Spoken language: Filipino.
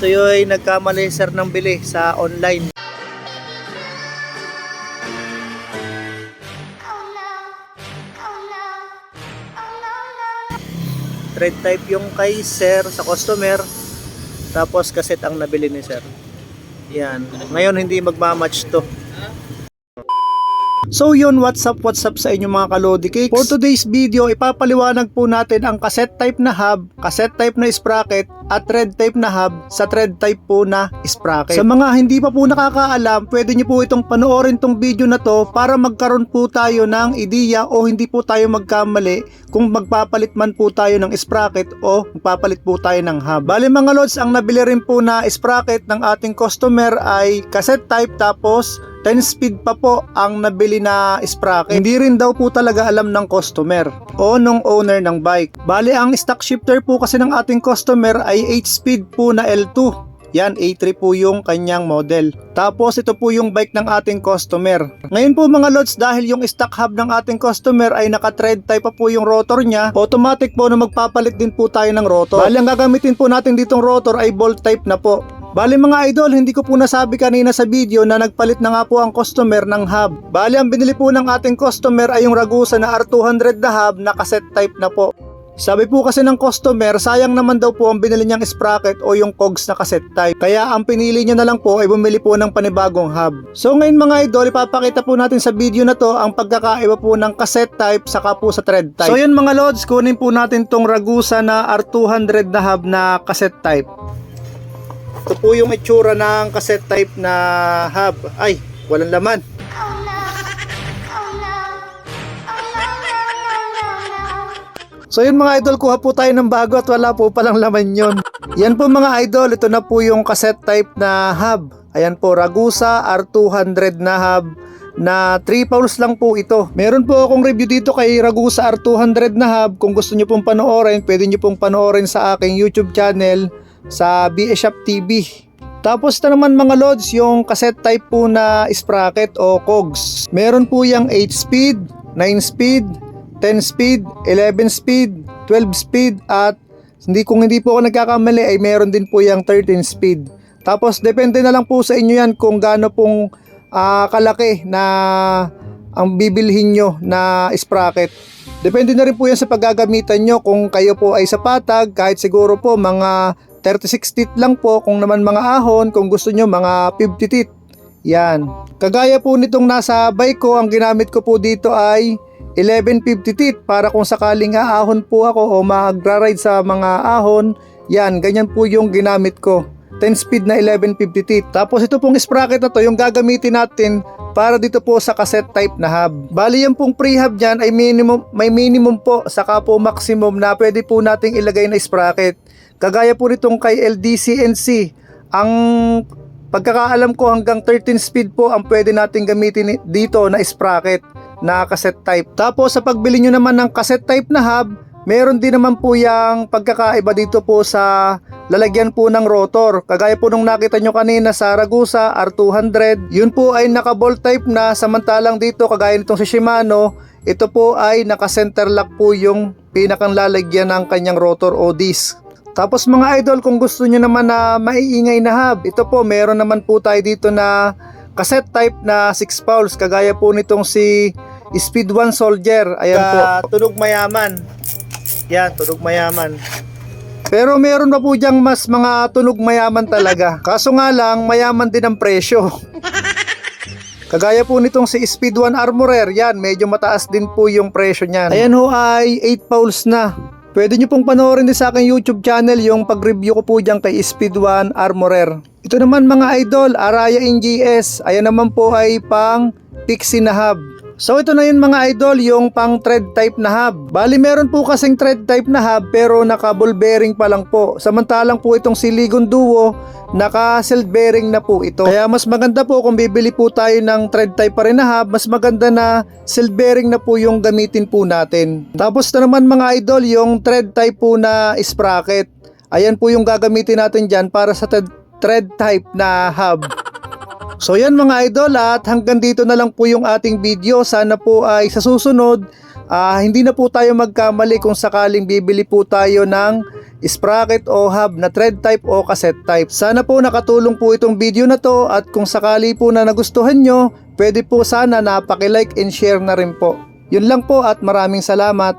Yung nagkamali sir ng bili sa online. Thread type yung kay sir sa customer. Tapos cassette ang nabili ni sir. Yan. Ngayon hindi magmamatch to. So yun, what's up, what's up sa inyo mga kalodi cakes? For today's video, ipapaliwanag po natin ang cassette type na hub, cassette type na sprocket, at thread type na hub sa thread type po na sprocket. Sa mga hindi pa po nakakaalam, pwede nyo po itong panoorin tong video na to para magkaroon po tayo ng ideya o hindi po tayo magkamali kung magpapalit man po tayo ng sprocket o magpapalit po tayo ng hub. Bali mga lods, ang nabili rin po na sprocket ng ating customer ay cassette type tapos 10 speed pa po ang nabili na sprocket. Hindi rin daw po talaga alam ng customer o nung owner ng bike. Bali ang stock shifter po kasi ng ating customer ay 8 speed po na L2. Yan, A3 po yung kanyang model. Tapos ito po yung bike ng ating customer. Ngayon po mga lods, dahil yung stock hub ng ating customer ay naka-thread type pa po yung rotor niya, automatic po na magpapalit din po tayo ng rotor. Bali ang gagamitin po natin ditong rotor ay bolt type na po. Bali mga idol, hindi ko po nasabi kanina sa video na nagpalit na nga po ang customer ng hub. Bali ang binili po ng ating customer ay yung Ragusa na R200 na hub na cassette type na po. Sabi po kasi ng customer, sayang naman daw po ang binili niyang sprocket o yung cogs na cassette type. Kaya ang pinili niya na lang po ay bumili po ng panibagong hub. So ngayon mga idol, ipapakita po natin sa video na to ang pagkakaiba po ng cassette type saka po sa thread type. So yun mga lods, kunin po natin tong Ragusa na R200 na hub na cassette type. Ito po yung itsura ng cassette type na hub. Ay, walang laman. So yun mga idol, kuha po tayo ng bago at wala po palang laman yon. Yan po mga idol, ito na po yung cassette type na hub. Ayan po, Ragusa R200 na hub na 3 pounds lang po ito. Meron po akong review dito kay Ragusa R200 na hub. Kung gusto nyo pong panoorin, pwede nyo pong panoorin sa aking YouTube channel sa BS TV. Tapos na naman mga lods, yung cassette type po na sprocket o cogs. Meron po yung 8 speed, 9 speed, 10 speed, 11 speed, 12 speed at hindi kung hindi po ako nagkakamali ay meron din po yung 13 speed. Tapos depende na lang po sa inyo yan kung gaano pong ah, kalaki na ang bibilhin nyo na sprocket. Depende na rin po yan sa paggagamitan nyo kung kayo po ay sa patag kahit siguro po mga 36 teeth lang po kung naman mga ahon kung gusto nyo mga 50 teeth. Yan. Kagaya po nitong nasa bike ko, ang ginamit ko po dito ay 1150 teeth para kung sakaling aahon po ako o magra-ride sa mga ahon, yan, ganyan po yung ginamit ko. 10 speed na 1150 teeth. Tapos ito pong sprocket na to, yung gagamitin natin para dito po sa cassette type na hub. Bali yung pong pre-hub dyan ay minimum, may minimum po saka po maximum na pwede po nating ilagay na sprocket. Kagaya po nitong kay LDCNC, ang pagkakaalam ko hanggang 13 speed po ang pwede nating gamitin dito na sprocket na cassette type. Tapos sa pagbili nyo naman ng cassette type na hub, meron din naman po yung pagkakaiba dito po sa lalagyan po ng rotor. Kagaya po nung nakita nyo kanina sa Ragusa R200, yun po ay naka-bolt type na samantalang dito kagaya nitong si Shimano, ito po ay naka-center lock po yung pinakang lalagyan ng kanyang rotor o disc. Tapos mga idol, kung gusto nyo naman na maiingay na hub, ito po, meron naman po tayo dito na cassette type na 6 pounds, kagaya po nitong si Speed 1 Soldier. Ayan po. Tunog mayaman. Yan, tunog mayaman. Pero meron pa po diyang mas mga tunog mayaman talaga. Kaso nga lang, mayaman din ang presyo. Kagaya po nitong si Speed 1 Armorer, yan, medyo mataas din po yung presyo niyan. Ayan ho ay 8 pounds na. Pwede nyo pong panoorin din sa aking YouTube channel yung pag-review ko po dyan kay Speed 1 Armorer. Ito naman mga idol, Araya NGS. Ayan naman po ay pang Pixie na hub. So ito na yun mga idol, yung pang thread type na hub. Bali meron po kasing thread type na hub pero naka ball bearing pa lang po. Samantalang po itong Silicon Duo, naka cell bearing na po ito. Kaya mas maganda po kung bibili po tayo ng thread type pa rin na hub, mas maganda na cell bearing na po yung gamitin po natin. Tapos na naman mga idol, yung thread type po na sprocket. Ayan po yung gagamitin natin dyan para sa thread type na hub. So yan mga idol at hanggang dito na lang po yung ating video. Sana po ay sa susunod ah, hindi na po tayo magkamali kung sakaling bibili po tayo ng sprocket o hub na thread type o cassette type. Sana po nakatulong po itong video na to at kung sakali po na nagustuhan nyo, pwede po sana na paki-like and share na rin po. Yun lang po at maraming salamat.